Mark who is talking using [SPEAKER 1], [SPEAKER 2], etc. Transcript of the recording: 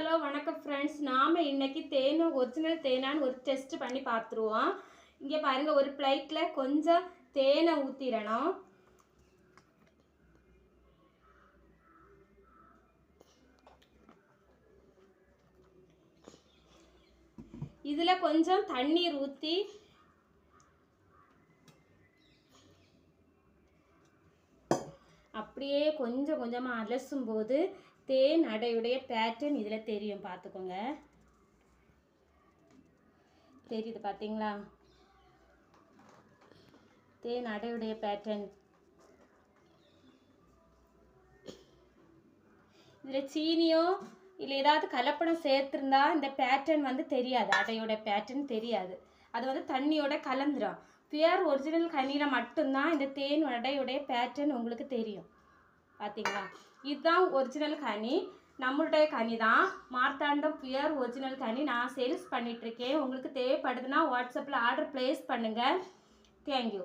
[SPEAKER 1] Hello வணக்கம் friends நாம் இன்னைக்கு தேனை ஒரிஜினல் தேனான்னு ஒரு டெஸ்ட் பண்ணி பார்த்துருவோம். இங்கே பாருங்கள் ஒரு பிளேட்டில் கொஞ்சம் தேனை ஊற்றிடணும் இதில் கொஞ்சம் தண்ணீர் ஊற்றி அப்படியே கொஞ்சம் கொஞ்சமாக அலசும் போது தேன் அடையுடைய பேட்டர்ன் இதில் தெரியும். பார்த்துக்கோங்க. தெரியுது பார்த்தீங்களா? தேன் அடையுடைய பேட்டர்ன் இதில் சீனியோ இல்லை ஏதாவது கலப்படம் சேர்த்துருந்தா இந்த பேட்டர்ன் வந்து தெரியாது. அடையோட பேட்டர்ன் தெரியாது. அது வந்து தண்ணியோட கலந்துரும். பியர் ஒரிஜினல் கனியில் மட்டும்தான் இந்த தேன் அடையுடைய பேட்டர்ன் உங்களுக்கு தெரியும். பார்த்தீங்களா இதுதான் ஒரிஜினல் கனி. நம்மளுடைய கனி தான் மார்த்தாண்டம் பியர் ஒரிஜினல் கனி. நான் சேல்ஸ் பண்ணிகிட்ருக்கேன் உங்களுக்கு தேவைப்படுதுன்னா வாட்ஸ்அப்பில் ஆர்டர் ப்ளேஸ் பண்ணுங்கள் தேங்க்யூ